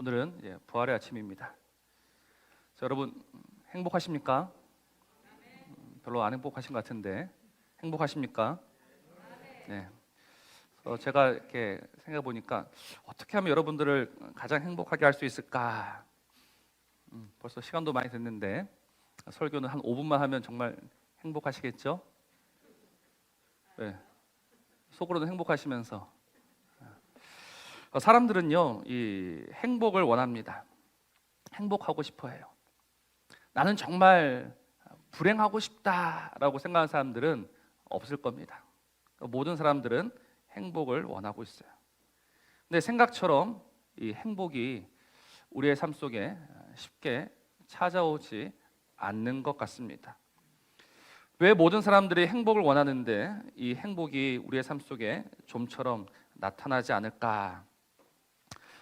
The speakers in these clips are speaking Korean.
오늘은 부활의 아침입니다. 자, 여러분 행복하십니까? 음, 별로 안 행복하신 것 같은데 행복하십니까? 네. 어, 제가 이렇게 생각해 보니까 어떻게 하면 여러분들을 가장 행복하게 할 수 있을까? 음, 벌써 시간도 많이 됐는데 설교는 한 5분만 하면 정말 행복하시겠죠? 네. 속으로는 행복하시면서 어, 사람들은요 이 행복을 원합니다. 행복하고 싶어해요. 나는 정말 불행하고 싶다라고 생각하는 사람들은 없을 겁니다. 모든 사람들은 행복을 원하고 있어요. 근데 생각처럼 이 행복이 우리의 삶 속에 쉽게 찾아오지 않는 것 같습니다. 왜 모든 사람들이 행복을 원하는데 이 행복이 우리의 삶 속에 좀처럼 나타나지 않을까?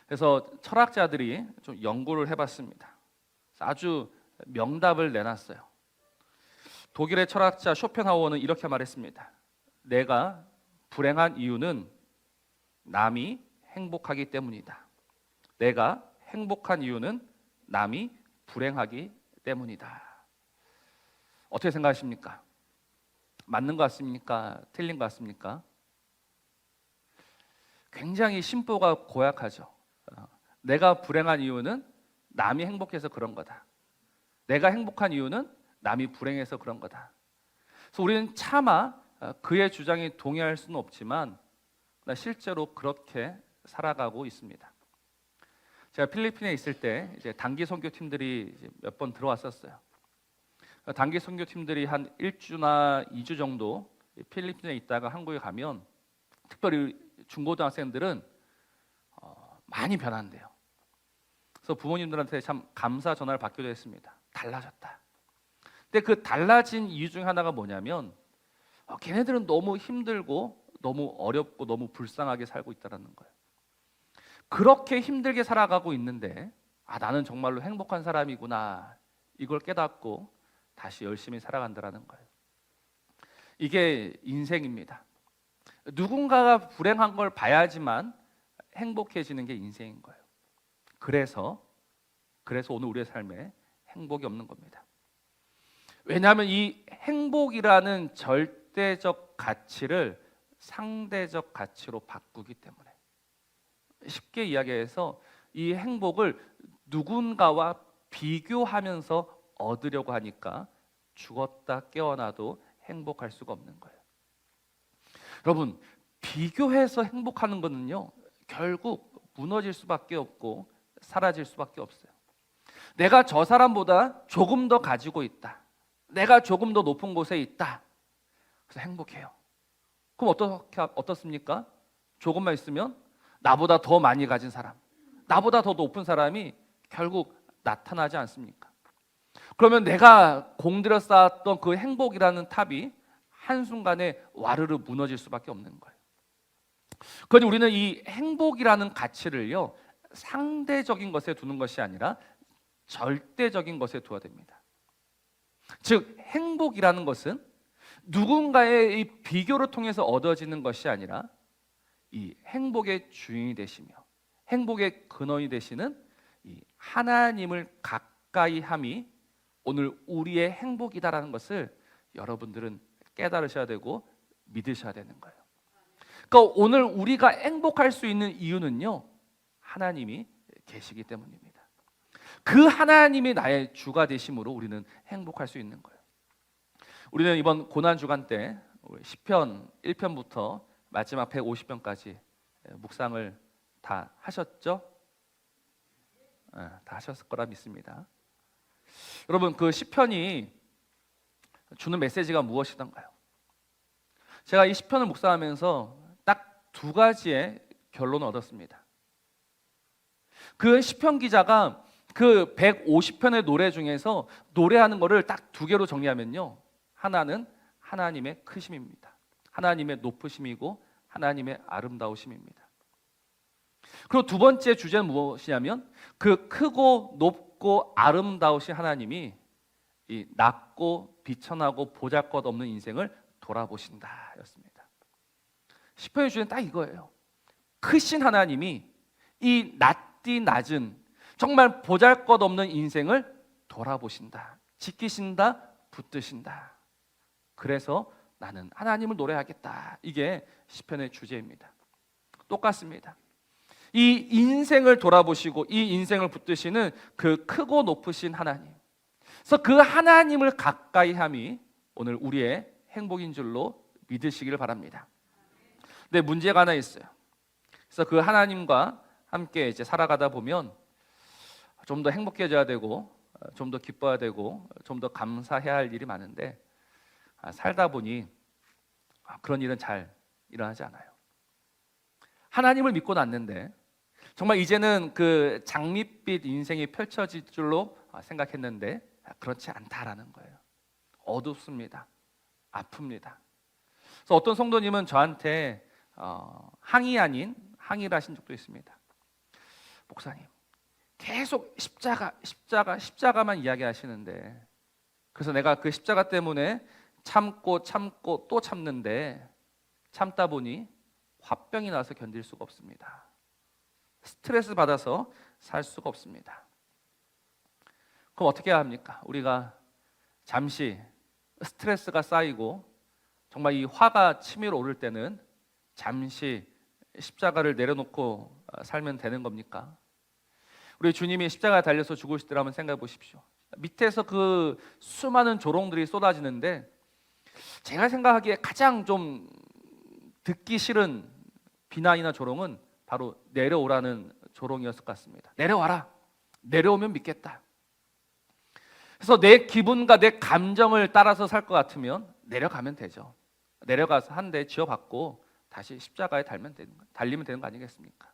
그래서 철학자들이 좀 연구를 해봤습니다. 아주 명답을 내놨어요. 독일의 철학자 쇼펜하우어는 이렇게 말했습니다. 내가 불행한 이유는 남이 행복하기 때문이다. 내가 행복한 이유는 남이 불행하기 때문이다. 어떻게 생각하십니까? 맞는 것 같습니까? 틀린 것 같습니까? 굉장히 심보가 고약하죠. 어, 내가 불행한 이유는 남이 행복해서 그런 거다. 내가 행복한 이유는 남이 불행해서 그런 거다. 그래서 우리는 차마 어, 그의 주장에 동의할 수는 없지만 실제로 그렇게 살아가고 있습니다. 제가 필리핀에 있을 때 이제 단기 선교팀들이 몇 번 들어왔었어요. 단기 선교팀들이 한 1주나 2주 정도 필리핀에 있다가 한국에 가면 특별히 중고등학생들은 어, 많이 변한대요. 그래서 부모님들한테 참 감사 전화를 받기도 했습니다. 달라졌다. 근데 그 달라진 이유 중 하나가 뭐냐면 어, 걔네들은 너무 힘들고 너무 어렵고 너무 불쌍하게 살고 있다라는 거예요. 그렇게 힘들게 살아가고 있는데 아 나는 정말로 행복한 사람이구나 이걸 깨닫고 다시 열심히 살아간다라는 거예요. 이게 인생입니다. 누군가가 불행한 걸 봐야지만 행복해지는 게 인생인 거예요. 그래서 그래서 오늘 우리의 삶에 행복이 없는 겁니다. 왜냐하면 이 행복이라는 절대적 가치를 상대적 가치로 바꾸기 때문에 쉽게 이야기해서 이 행복을 누군가와 비교하면서 얻으려고 하니까 죽었다 깨어나도 행복할 수가 없는 거예요. 여러분 비교해서 행복하는 거는요 결국 무너질 수밖에 없고 사라질 수밖에 없어요. 내가 저 사람보다 조금 더 가지고 있다. 내가 조금 더 높은 곳에 있다. 그래서 행복해요. 그럼 어떻게 어떻습니까? 조금만 있으면 나보다 더 많이 가진 사람, 나보다 더 높은 사람이 결국 나타나지 않습니까? 그러면 내가 공들여 쌓았던 그 행복이라는 탑이 한순간에 와르르 무너질 수밖에 없는 거예요. 그러니 우리는 이 행복이라는 가치를요, 상대적인 것에 두는 것이 아니라 절대적인 것에 두어야 됩니다. 즉, 행복이라는 것은 누군가의 이 비교를 통해서 얻어지는 것이 아니라 이 행복의 주인이 되시며 행복의 근원이 되시는 이 하나님을 가까이 함이 오늘 우리의 행복이다라는 것을 여러분들은 깨달으셔야 되고 믿으셔야 되는 거예요. 그러니까 오늘 우리가 행복할 수 있는 이유는요. 하나님이 계시기 때문입니다. 그 하나님이 나의 주가 되심으로 우리는 행복할 수 있는 거예요. 우리는 이번 고난 주간 때 시편 1편부터 마지막 150편까지 묵상을 다 하셨죠? 네, 다 하셨을 거라 믿습니다. 여러분 그 시편이 주는 메시지가 무엇이던가요? 제가 이 시편을 묵상하면서 딱 두 가지의 결론을 얻었습니다. 그 시편 기자가 그 150편의 노래 중에서 노래하는 것을 딱두 개로 정리하면요. 하나는 하나님의 크심입니다. 하나님의 높으심이고 하나님의 아름다우심입니다. 그리고 두 번째 주제는 무엇이냐면 그 크고 높고 아름다우신 하나님이 이 낮고 비천하고 보잘것없는 인생을 돌아보신다였습니다. 시편의 주제는 딱 이거예요. 크신 하나님이 이 낮 디 낮은 정말 보잘 것 없는 인생을 돌아보신다. 지키신다. 붙드신다. 그래서 나는 하나님을 노래하겠다. 이게 시편의 주제입니다. 똑같습니다. 이 인생을 돌아보시고 이 인생을 붙드시는 그 크고 높으신 하나님. 그래서 그 하나님을 가까이 함이 오늘 우리의 행복인 줄로 믿으시기를 바랍니다. 근데 문제가 하나 있어요. 그래서 그 하나님과 함께 이제 살아가다 보면 좀 더 행복해져야 되고 좀 더 기뻐야 되고 좀 더 감사해야 할 일이 많은데 아, 살다 보니 아, 그런 일은 잘 일어나지 않아요. 하나님을 믿고 났는데 정말 이제는 그 장밋빛 인생이 펼쳐질 줄로 아, 생각했는데 아, 그렇지 않다라는 거예요. 어둡습니다. 아픕니다. 그래서 어떤 성도님은 저한테 어, 항의 아닌 항의를 하신 적도 있습니다. 목사님, 계속 십자가, 십자가, 십자가만 이야기하시는데 그래서 내가 그 십자가 때문에 참고 참고 또 참는데 참다 보니 화병이 나서 견딜 수가 없습니다. 스트레스 받아서 살 수가 없습니다. 그럼 어떻게 해야 합니까? 우리가 잠시 스트레스가 쌓이고 정말 이 화가 치밀어 오를 때는 잠시 십자가를 내려놓고 어, 살면 되는 겁니까? 우리 주님이 십자가에 달려서 한번 생각해 보십시오. 밑에서 그 수많은 조롱들이 쏟아지는데 제가 생각하기에 가장 좀 듣기 싫은 비난이나 조롱은 바로 내려오라는 조롱이었을 것 같습니다. 내려와라. 내려오면 믿겠다. 그래서 내 기분과 내 감정을 따라서 살 것 같으면 내려가면 되죠. 내려가서 한 대 지어받고 다시 십자가에 달면 되는 거, 달리면 되는 거 아니겠습니까?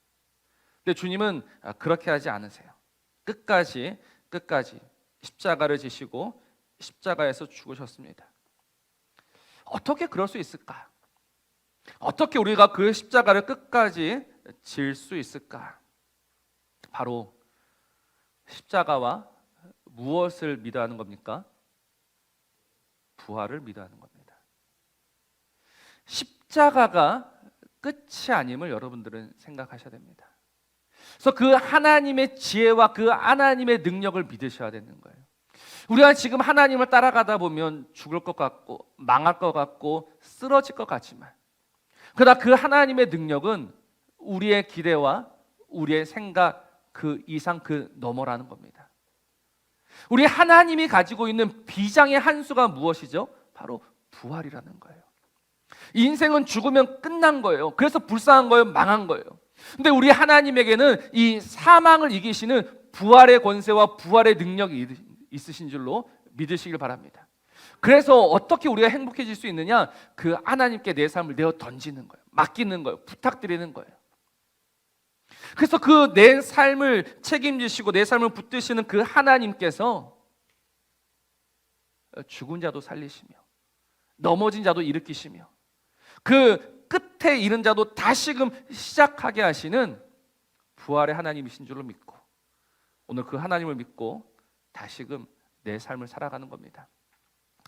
근데 주님은 아, 그렇게 하지 않으세요. 끝까지 끝까지 십자가를 지시고 십자가에서 죽으셨습니다. 어떻게 그럴 수 있을까? 어떻게 우리가 그 십자가를 끝까지 질 수 있을까? 바로 십자가와 무엇을 믿어 하는 겁니까? 부활을 믿어 하는 겁니다. 십자가가 끝이 아님을 여러분들은 생각하셔야 됩니다. 그래서 그 하나님의 지혜와 그 하나님의 능력을 믿으셔야 되는 거예요. 우리가 지금 하나님을 따라가다 보면 죽을 것 같고 망할 것 같고 쓰러질 것 같지만 그러나 그 하나님의 능력은 우리의 기대와 우리의 생각 그 이상 그 너머라는 겁니다. 우리 하나님이 가지고 있는 비장의 한 수가 무엇이죠? 바로 부활이라는 거예요. 인생은 죽으면 끝난 거예요. 그래서 불쌍한 거예요. 망한 거예요. 근데 우리 하나님에게는 이 사망을 이기시는 부활의 권세와 부활의 능력이 있으신 줄로 믿으시길 바랍니다. 그래서 어떻게 우리가 행복해질 수 있느냐? 그 하나님께 내 삶을 내어 던지는 거예요. 맡기는 거예요. 부탁드리는 거예요. 그래서 그 내 삶을 책임지시고 내 삶을 붙드시는 그 하나님께서 죽은 자도 살리시며 넘어진 자도 일으키시며 그 끝에 이른 자도 다시금 시작하게 하시는 부활의 하나님이신 줄로 믿고 오늘 그 하나님을 믿고 다시금 내 삶을 살아가는 겁니다.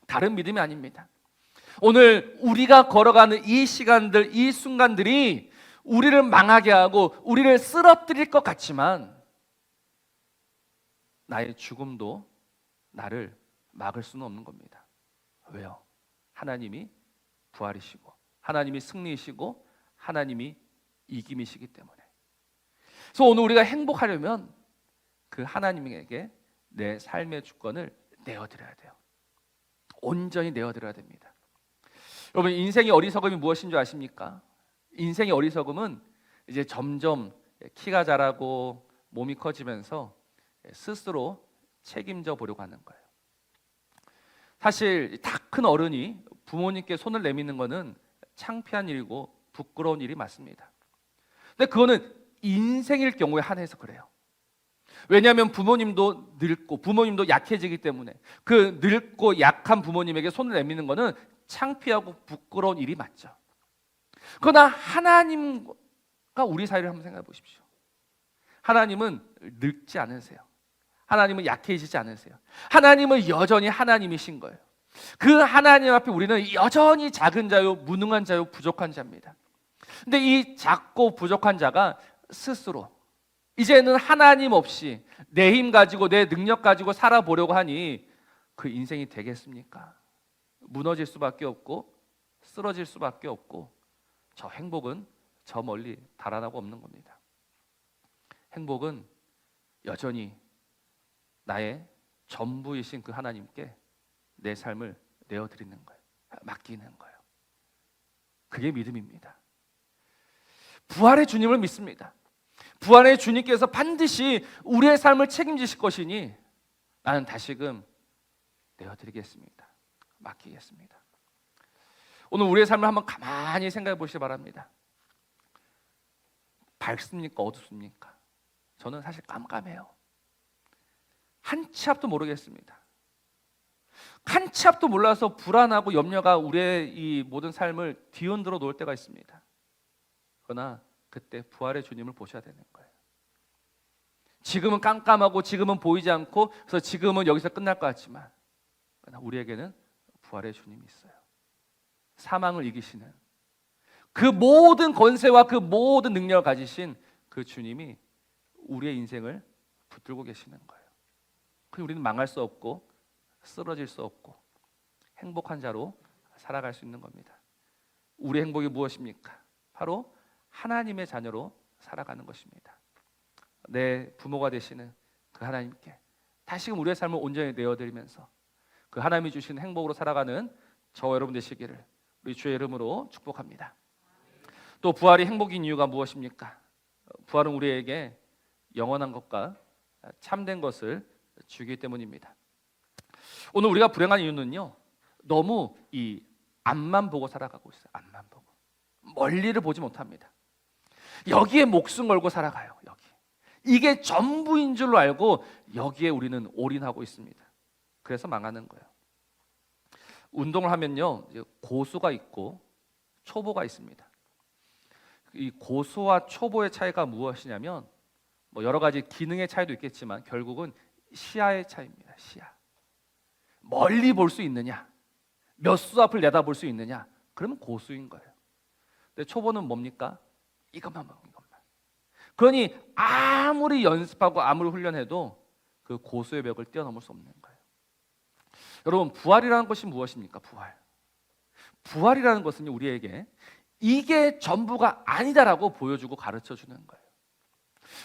다른 믿음이 아닙니다. 오늘 우리가 걸어가는 이 시간들, 이 순간들이 우리를 망하게 하고 우리를 쓰러뜨릴 것 같지만 나의 죽음도 나를 막을 수는 없는 겁니다. 왜요? 하나님이 부활이시고 하나님이 승리이시고 하나님이 이김이시기 때문에. 그래서 오늘 우리가 행복하려면 그 하나님에게 내 삶의 주권을 내어드려야 돼요. 온전히 내어드려야 됩니다. 여러분 인생의 어리석음이 무엇인 줄 아십니까? 인생의 어리석음은 이제 점점 키가 자라고 몸이 커지면서 스스로 책임져 보려고 하는 거예요. 사실 다 큰 어른이 부모님께 손을 내미는 것은 창피한 일이고 부끄러운 일이 맞습니다. 근데 그거는 인생일 경우에 한해서 그래요. 왜냐하면 부모님도 늙고 부모님도 약해지기 때문에 그 늙고 약한 부모님에게 손을 내미는 것은 창피하고 부끄러운 일이 맞죠. 그러나 하나님과 우리 사이를 한번 생각해 보십시오. 하나님은 늙지 않으세요. 하나님은 약해지지 않으세요. 하나님은 여전히 하나님이신 거예요. 그 하나님 앞에 우리는 여전히 작은 자요, 무능한 자요, 부족한 자입니다. 근데 이 작고 부족한 자가 스스로 이제는 하나님 없이 내 힘 가지고 내 능력 가지고 살아보려고 하니 그 인생이 되겠습니까? 무너질 수밖에 없고 쓰러질 수밖에 없고 저 행복은 저 멀리 달아나고 없는 겁니다. 행복은 여전히 나의 전부이신 그 하나님께 내 삶을 내어드리는 거예요. 맡기는 거예요. 그게 믿음입니다. 부활의 주님을 믿습니다. 부활의 주님께서 반드시 우리의 삶을 책임지실 것이니 나는 다시금 내어드리겠습니다. 맡기겠습니다. 오늘 우리의 삶을 한번 가만히 생각해 보시기 바랍니다. 밝습니까? 어둡습니까? 저는 사실 깜깜해요. 한 치 앞도 모르겠습니다. 한 치 앞도 몰라서 불안하고 염려가 우리의 이 모든 삶을 뒤흔들어 놓을 때가 있습니다. 그러나 그때 부활의 주님을 보셔야 되는 거예요. 지금은 깜깜하고 지금은 보이지 않고 그래서 지금은 여기서 끝날 것 같지만 그러나 우리에게는 부활의 주님이 있어요. 사망을 이기시는 그 모든 권세와 그 모든 능력을 가지신 그 주님이 우리의 인생을 붙들고 계시는 거예요. 그 우리는 망할 수 없고 쓰러질 수 없고 행복한 자로 살아갈 수 있는 겁니다. 우리 행복이 무엇입니까? 바로 하나님의 자녀로 살아가는 것입니다. 내 부모가 되시는 그 하나님께 다시금 우리의 삶을 온전히 내어드리면서 그 하나님이 주신 행복으로 살아가는 저와 여러분 되시기를 우리 주의 이름으로 축복합니다. 또 부활이 행복인 이유가 무엇입니까? 부활은 우리에게 영원한 것과 참된 것을 주기 때문입니다. 오늘 우리가 불행한 이유는요. 너무 이 앞만 보고 살아가고 있어요. 앞만 보고 멀리를 보지 못합니다. 여기에 목숨 걸고 살아가요. 여기 이게 전부인 줄로 알고 여기에 우리는 올인하고 있습니다. 그래서 망하는 거예요. 운동을 하면요 고수가 있고 초보가 있습니다. 이 고수와 초보의 차이가 무엇이냐면 뭐 여러 가지 기능의 차이도 있겠지만 결국은 시야의 차이입니다. 시야. 멀리 볼 수 있느냐, 몇 수 앞을 내다볼 수 있느냐, 그러면 고수인 거예요. 근데 초보는 뭡니까? 이것만 먹는 것만. 그러니 아무리 연습하고 아무리 훈련해도 그 고수의 벽을 뛰어넘을 수 없는 거예요. 여러분 부활이라는 것이 무엇입니까? 부활. 부활이라는 것은 우리에게 이게 전부가 아니다라고 보여주고 가르쳐 주는 거예요.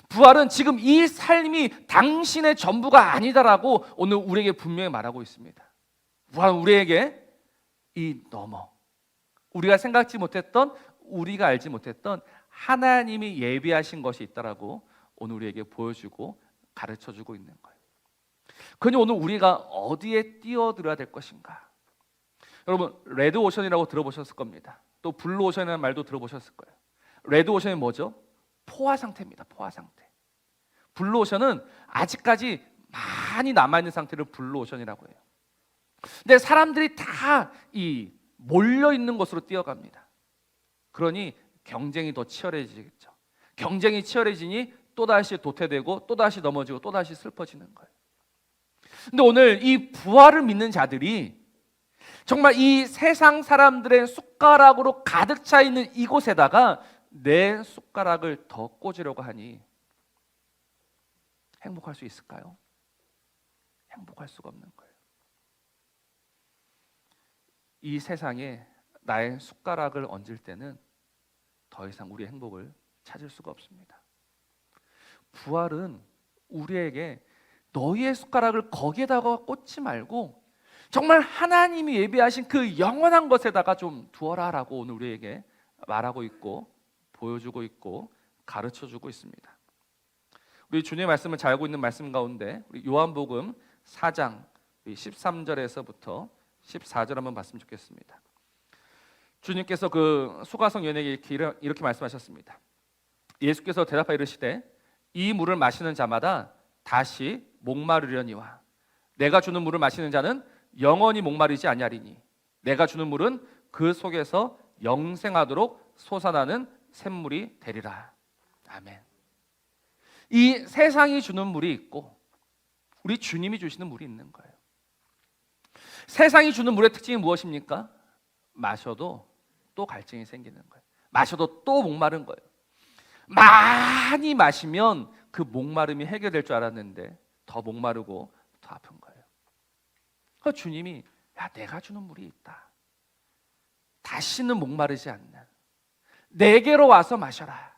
부활은 지금 이 삶이 당신의 전부가 아니다라고 오늘 우리에게 분명히 말하고 있습니다. 부활은 우리에게 이 넘어 우리가 생각지 못했던 우리가 알지 못했던 하나님이 예비하신 것이 있다라고 오늘 우리에게 보여주고 가르쳐 주고 있는 거예요. 그니 오늘 우리가 어디에 뛰어들어야 될 것인가? 여러분 레드 오션이라고 들어보셨을 겁니다. 또 블루 오션이라는 말도 들어보셨을 거예요. 레드 오션이 뭐죠? 포화 상태입니다. 포화 상태. 블루 오션은 아직까지 많이 남아 있는 상태를 블루 오션이라고 해요. 근데 사람들이 다 이 몰려 있는 곳으로 뛰어갑니다. 그러니 경쟁이 더 치열해지겠죠. 경쟁이 치열해지니 또 다시 도태되고 또 다시 넘어지고 또 다시 슬퍼지는 거예요. 근데 오늘 이 부활을 믿는 자들이 정말 이 세상 사람들의 숟가락으로 가득 차 있는 이곳에다가 내 숟가락을 더 꽂으려고 하니 행복할 수 있을까요? 행복할 수가 없는 거예요. 이 세상에 나의 숟가락을 얹을 때는 더 이상 우리의 행복을 찾을 수가 없습니다. 부활은 우리에게 너희의 숟가락을 거기에다가 꽂지 말고 정말 하나님이 예비하신 그 영원한 것에다가 좀 두어라라고 오늘 우리에게 말하고 있고 보여주고 있고 가르쳐 주고 있습니다. 우리 주님의 말씀을 잘 알고 있는 말씀 가운데 우리 요한복음 4장 13절에서부터 14절 한번 봤으면 좋겠습니다. 주님께서 그 수가성 연예계 이렇게, 이렇게 말씀하셨습니다. 예수께서 대답하여 이르시되 이 물을 마시는 자마다 다시 목마르려니와 내가 주는 물을 마시는 자는 영원히 목마르지 아니하리니 내가 주는 물은 그 속에서 영생하도록 솟아나는 샘물이 되리라. 아멘. 이 세상이 주는 물이 있고 우리 주님이 주시는 물이 있는 거예요. 세상이 주는 물의 특징이 무엇입니까? 마셔도 또 갈증이 생기는 거예요. 마셔도 또 목마른 거예요. 많이 마시면 그 목마름이 해결될 줄 알았는데 더 목마르고 더 아픈 거예요. 그 주님이 야 내가 주는 물이 있다. 다시는 목마르지 않는 내게로 와서 마셔라.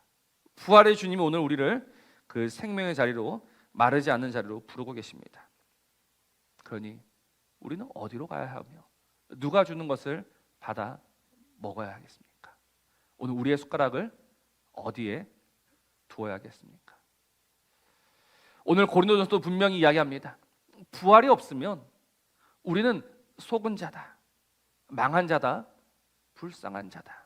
부활의 주님이 오늘 우리를 그 생명의 자리로 마르지 않는 자리로 부르고 계십니다. 그러니 우리는 어디로 가야 하며 누가 주는 것을 받아 먹어야 하겠습니까? 오늘 우리의 숟가락을 어디에 두어야겠습니까? 오늘 고린도전서도 분명히 이야기합니다. 부활이 없으면 우리는 속은 자다, 망한 자다, 불쌍한 자다.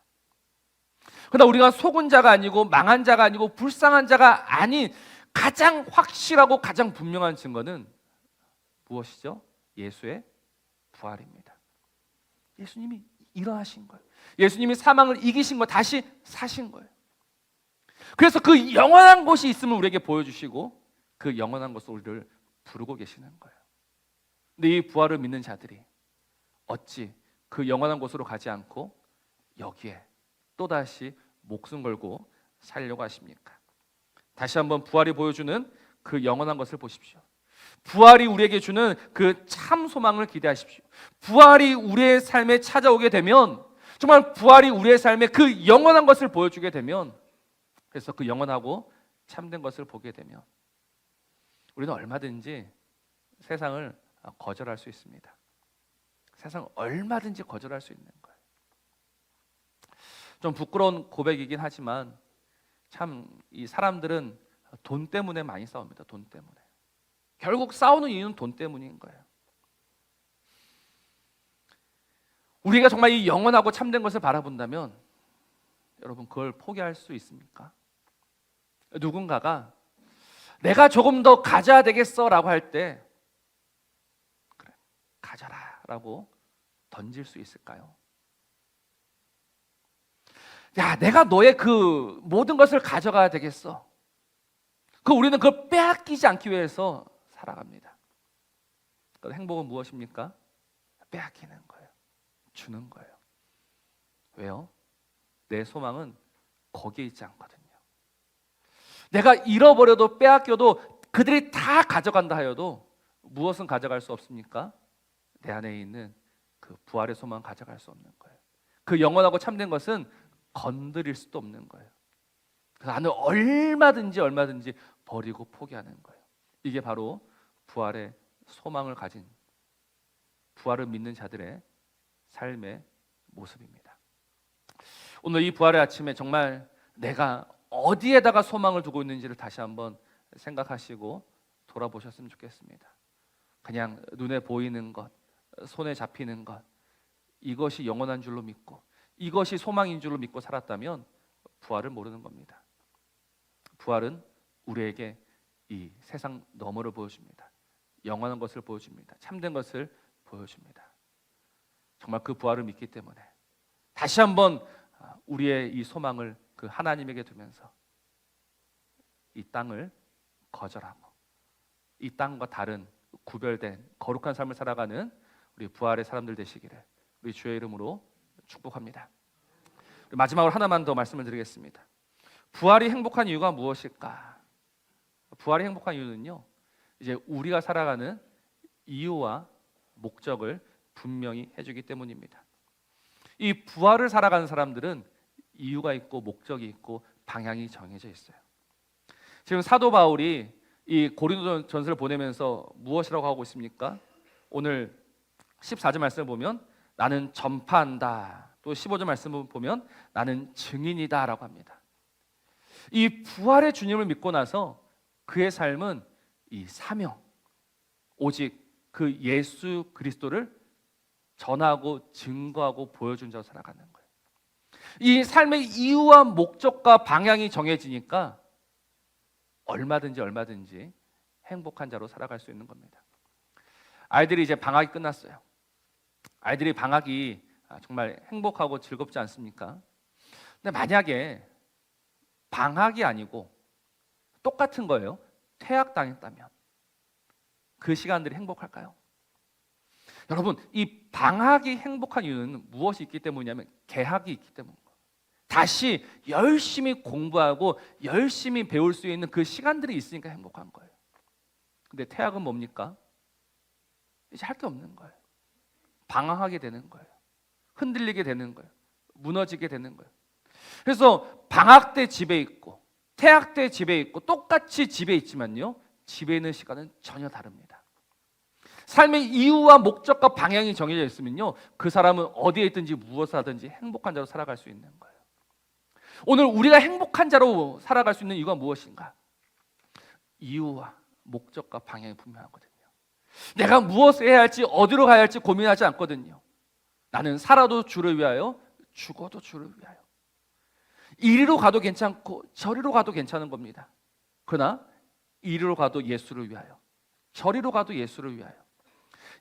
그러나 우리가 속은 자가 아니고 망한 자가 아니고 불쌍한 자가 아닌 가장 확실하고 가장 분명한 증거는 무엇이죠? 예수의 부활입니다. 예수님이 일어나신 거예요. 예수님이 사망을 이기신 거 다시 사신 거예요. 그래서 그 영원한 곳이 있음을 우리에게 보여주시고 그 영원한 곳을 우리를 부르고 계시는 거예요. 근데 이 부활을 믿는 자들이 어찌 그 영원한 곳으로 가지 않고 여기에 또다시 목숨 걸고 살려고 하십니까? 다시 한번 부활이 보여주는 그 영원한 것을 보십시오. 부활이 우리에게 주는 그 참 소망을 기대하십시오. 부활이 우리의 삶에 찾아오게 되면 정말 부활이 우리의 삶에 그 영원한 것을 보여주게 되면 그래서 그 영원하고 참된 것을 보게 되면 우리는 얼마든지 세상을 거절할 수 있습니다. 세상 얼마든지 거절할 수 있는. 좀 부끄러운 고백이긴 하지만 참 이 사람들은 돈 때문에 많이 싸웁니다. 돈 때문에. 결국 싸우는 이유는 돈 때문인 거예요. 우리가 정말 이 영원하고 참된 것을 바라본다면 여러분 그걸 포기할 수 있습니까? 누군가가 내가 조금 더 가져야 되겠어라고 할 때 그래 가져라라고 던질 수 있을까요? 야, 내가 너의 그 모든 것을 가져가야 되겠어. 그 우리는 그걸 빼앗기지 않기 위해서 살아갑니다. 그 행복은 무엇입니까? 빼앗기는 거예요. 주는 거예요. 왜요? 내 소망은 거기에 있지 않거든요. 내가 잃어버려도 빼앗겨도 그들이 다 가져간다 하여도 무엇은 가져갈 수 없습니까? 내 안에 있는 그 부활의 소망 가져갈 수 없는 거예요. 그 영원하고 참된 것은 건드릴 수도 없는 거예요. 나는 얼마든지 얼마든지 버리고 포기하는 거예요. 이게 바로 부활의 소망을 가진 부활을 믿는 자들의 삶의 모습입니다. 오늘 이 부활의 아침에 정말 내가 어디에다가 소망을 두고 있는지를 다시 한번 생각하시고 돌아보셨으면 좋겠습니다. 그냥 눈에 보이는 것, 손에 잡히는 것, 이것이 영원한 줄로 믿고 이것이 소망인 줄로 믿고 살았다면 부활을 모르는 겁니다. 부활은 우리에게 이 세상 너머를 보여줍니다. 영원한 것을 보여줍니다. 참된 것을 보여줍니다. 정말 그 부활을 믿기 때문에 다시 한번 우리의 이 소망을 그 하나님에게 두면서 이 땅을 거절하고 이 땅과 다른 구별된 거룩한 삶을 살아가는 우리 부활의 사람들 되시기를 우리 주의 이름으로 축복합니다. 마지막으로 하나만 더 말씀을 드리겠습니다. 부활이 행복한 이유가 무엇일까? 부활이 행복한 이유는요. 이제 우리가 살아가는 이유와 목적을 분명히 해주기 때문입니다. 이 부활을 살아가는 사람들은 이유가 있고 목적이 있고 방향이 정해져 있어요. 지금 사도 바울이 이 고린도전서를 보내면서 무엇이라고 하고 있습니까? 오늘 14절 말씀을 보면 나는 전파한다. 또 15절 말씀을 보면 나는 증인이다라고 합니다. 이 부활의 주님을 믿고 나서 그의 삶은 이 사명 오직 그 예수 그리스도를 전하고 증거하고 보여준 자로 살아가는 거예요. 이 삶의 이유와 목적과 방향이 정해지니까 얼마든지 얼마든지 행복한 자로 살아갈 수 있는 겁니다. 아이들이 이제 방학이 끝났어요. 아이들이 방학이 정말 행복하고 즐겁지 않습니까? 근데 만약에 방학이 아니고 똑같은 거예요. 퇴학당했다면 그 시간들이 행복할까요? 여러분, 이 방학이 행복한 이유는 무엇이 있기 때문이냐면 개학이 있기 때문입니다. 다시 열심히 공부하고 열심히 배울 수 있는 그 시간들이 있으니까 행복한 거예요. 근데 태학은 뭡니까? 이제 할 게 없는 거예요. 방황하게 되는 거예요. 흔들리게 되는 거예요. 무너지게 되는 거예요. 그래서 방학 때 집에 있고 태학 때 집에 있고 똑같이 집에 있지만요. 집에 있는 시간은 전혀 다릅니다. 삶의 이유와 목적과 방향이 정해져 있으면요. 그 사람은 어디에 있든지 무엇을 하든지 행복한 자로 살아갈 수 있는 거예요. 오늘 우리가 행복한 자로 살아갈 수 있는 이유가 무엇인가? 이유와 목적과 방향이 분명하거든요. 내가 무엇을 해야 할지 어디로 가야 할지 고민하지 않거든요. 나는 살아도 주를 위하여 죽어도 주를 위하여. 이리로 가도 괜찮고 저리로 가도 괜찮은 겁니다. 그러나 이리로 가도 예수를 위하여, 저리로 가도 예수를 위하여.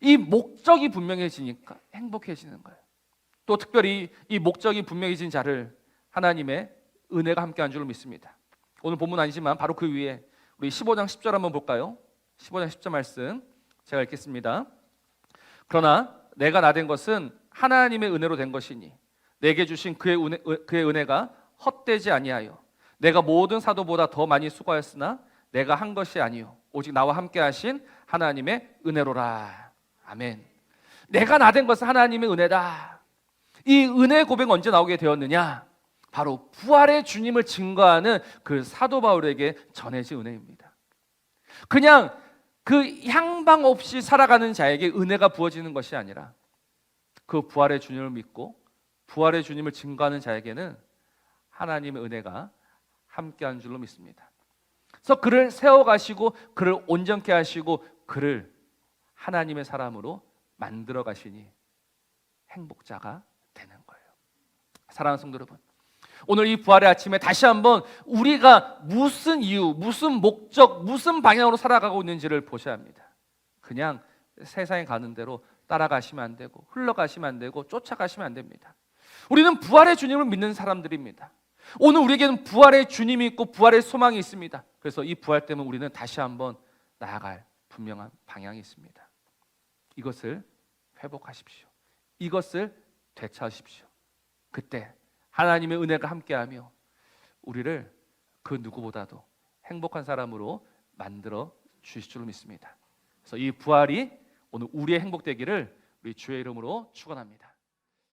이 목적이 분명해지니까 행복해지는 거예요. 또 특별히 이 목적이 분명해진 자를 하나님의 은혜가 함께한 줄로 믿습니다. 오늘 본문 아니지만 바로 그 위에 우리 15장 10절 한번 볼까요? 15장 10절 말씀 제가 읽겠습니다. 그러나 내가 나 된 것은 하나님의 은혜로 된 것이니 내게 주신 그의 은혜, 그의 은혜가 헛되지 아니하여 내가 모든 사도보다 더 많이 수고하였으나 내가 한 것이 아니요 오직 나와 함께 하신 하나님의 은혜로라. 아멘. 내가 나 된 것은 하나님의 은혜다. 이 은혜 고백 언제 나오게 되었느냐? 바로 부활의 주님을 증거하는 그 사도 바울에게 전해진 은혜입니다. 그냥 그 향방 없이 살아가는 자에게 은혜가 부어지는 것이 아니라 그 부활의 주님을 믿고 부활의 주님을 증거하는 자에게는 하나님의 은혜가 함께한 줄로 믿습니다. 그래서 그를 세워 가시고 그를 온전케 하시고 그를 하나님의 사람으로 만들어 가시니 행복자가 되는 거예요. 사랑하는 성도 여러분. 오늘 이 부활의 아침에 다시 한번 우리가 무슨 이유, 무슨 목적, 무슨 방향으로 살아가고 있는지를 보셔야 합니다. 그냥 세상에 가는 대로 따라가시면 안 되고 흘러가시면 안 되고 쫓아가시면 안 됩니다. 우리는 부활의 주님을 믿는 사람들입니다. 오늘 우리에게는 부활의 주님이 있고 부활의 소망이 있습니다. 그래서 이 부활 때문에 우리는 다시 한번 나아갈 분명한 방향이 있습니다. 이것을 회복하십시오. 이것을 되찾으십시오. 그때 하나님의 은혜가 함께하며 우리를 그 누구보다도 행복한 사람으로 만들어 주실 줄 믿습니다. 그래서 이 부활이 오늘 우리의 행복되기를 우리 주의 이름으로 축원합니다.